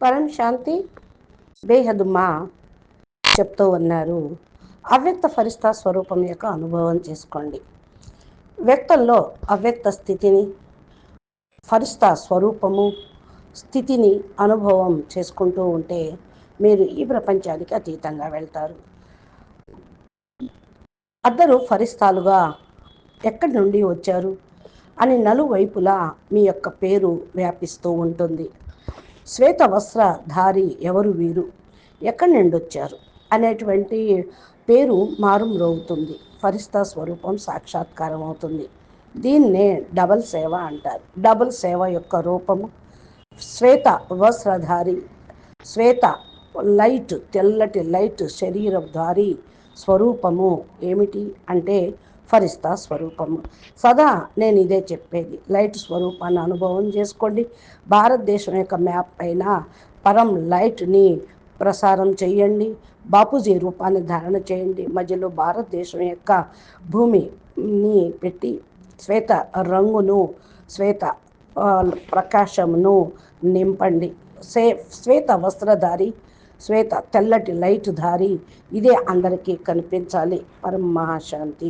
పరం శాంతి బేహద్ మా చెప్తూ ఉన్నారు. అవ్యక్త ఫరిస్తా స్వరూపం యొక్క అనుభవం చేసుకోండి. వ్యక్తంలో అవ్యక్త స్థితిని ఫరిస్తా స్వరూపము స్థితిని అనుభవం చేసుకుంటూ ఉంటే మీరు ఈ ప్రపంచానికి అతీతంగా వెళ్తారు. అందరూ ఫరిస్తాలుగా ఎక్కడి నుండి వచ్చారు అని నలువైపులా మీ యొక్క పేరు వ్యాపిస్తూ ఉంటుంది. శ్వేత వస్త్రధారి ఎవరు వీరు? ఎక్కడి నుండి వచ్చారు అనేటువంటి పేరు మారుమ్రోగుతుంది. ఫరిస్తా స్వరూపం సాక్షాత్కారం అవుతుంది. దీన్నే డబల్ సేవ అంటారు. డబుల్ సేవ యొక్క రూపము శ్వేత వస్త్రధారి శ్వేత లైట్ తెల్లటి లైట్ శరీరధారి స్వరూపము ఏమిటి అంటే ఫరిస్తా స్వరూపము. సదా నేను ఇదే చెప్పేది. లైట్ స్వరూపాన్ని అనుభవం చేసుకోండి. భారతదేశం యొక్క మ్యాప్ పైన పరం లైట్ని ప్రసారం చేయండి. బాపూజీ రూపాన్ని ధారణ చేయండి. మధ్యలో భారతదేశం యొక్క భూమిని పెట్టి శ్వేత రంగును శ్వేత ప్రకాశమును నింపండి. సే శ్వేత వస్త్రధారి శ్వేత తెల్లటి లైట్ ధారి ఇదే అందరికీ కనిపించాలి. పరమహాశాంతి